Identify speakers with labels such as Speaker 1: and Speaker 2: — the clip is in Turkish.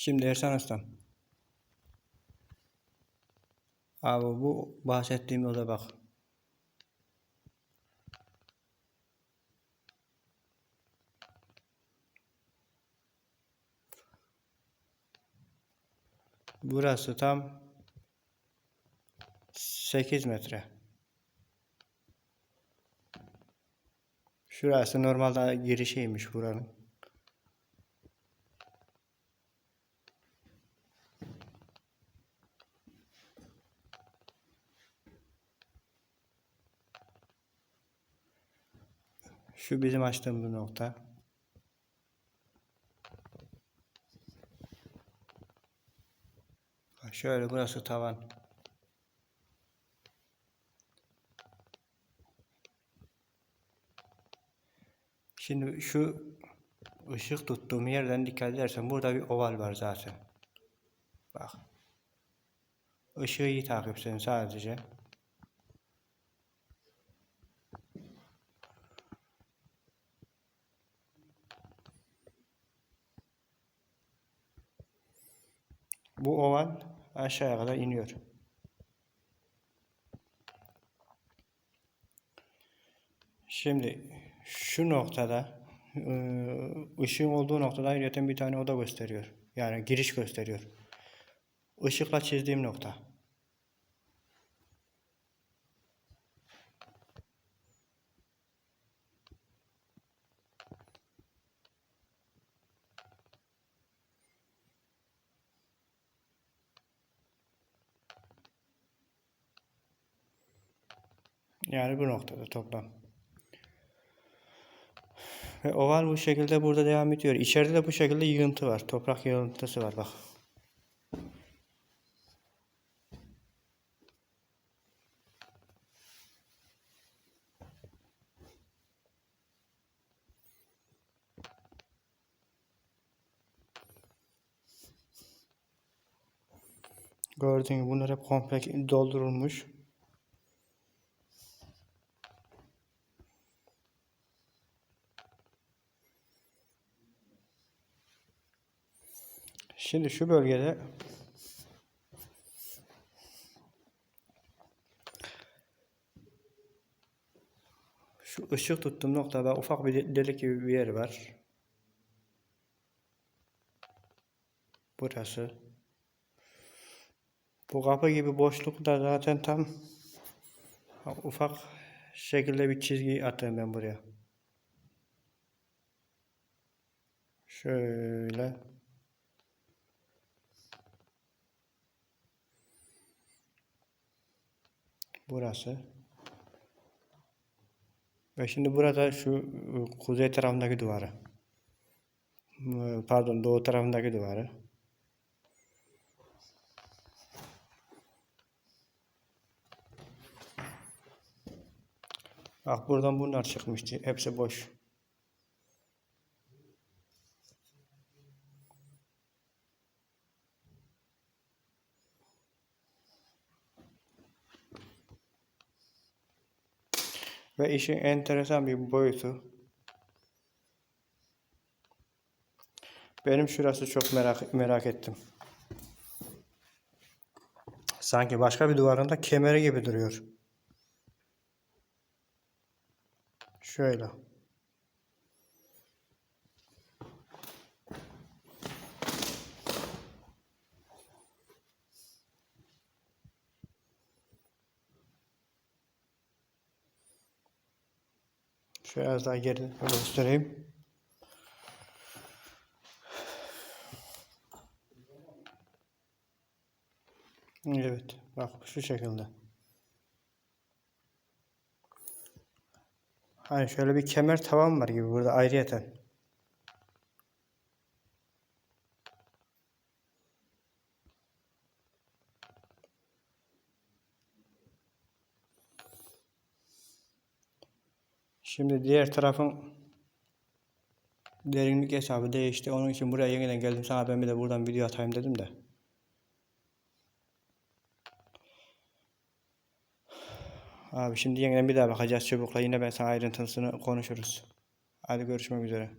Speaker 1: Şimdi Ersan Ustam. Abi bu bahsettiğim oda bak. Burası tam 8 metre. Şurası normalde girişiymiş buranın. Şu bizim açtığımız nokta. Şöyle burası tavan. Şimdi şu ışık tuttuğum yerden dikkat edersen burada bir oval var zaten. Bak. Işığı iyi takipsin sadece. Bu oval aşağıya kadar iniyor. Şimdi şu noktada ıı, ışığın olduğu noktada ayrıca bir tane oda gösteriyor. Yani giriş gösteriyor. Işıkla çizdiğim nokta. Yani bu noktada toplam. Ve oval bu şekilde burada devam ediyor. İçeride de bu şekilde yığıntı var. Toprak yığıntısı var bak. Gördüğün gibi bunlar hep komple doldurulmuş. Şimdi şu bölgede şu ışık tuttuğum noktada ufak bir de- delik gibi bir yer var. Burası. Bu kapı gibi boşlukta zaten tam ufak şekilde bir çizgi attım ben buraya. Şöyle. Burası. Ve şimdi burada şu ıı, kuzey tarafındaki duvarı. Iı, Pardon doğu tarafındaki duvarı. Bak buradan bunlar çıkmıştı. Hepsi boş. Ve işin enteresan bir boyutu. Benim şurası çok merak merak ettim. Sanki başka bir duvarında kemeri gibi duruyor. Şöyle. Şöyle az daha geri böyle göstereyim. Evet. Bak şu şekilde. Hani şöyle bir kemer tavan var gibi burada ayrıyeten. Şimdi diğer tarafın derinlik hesabı değişti. Onun için buraya yeniden geldim. Sana ben bir de buradan video atayım dedim de. Abi şimdi yeniden bir daha bakacağız çubukla. Yine ben sana ayrıntısını konuşuruz. Hadi görüşmek üzere.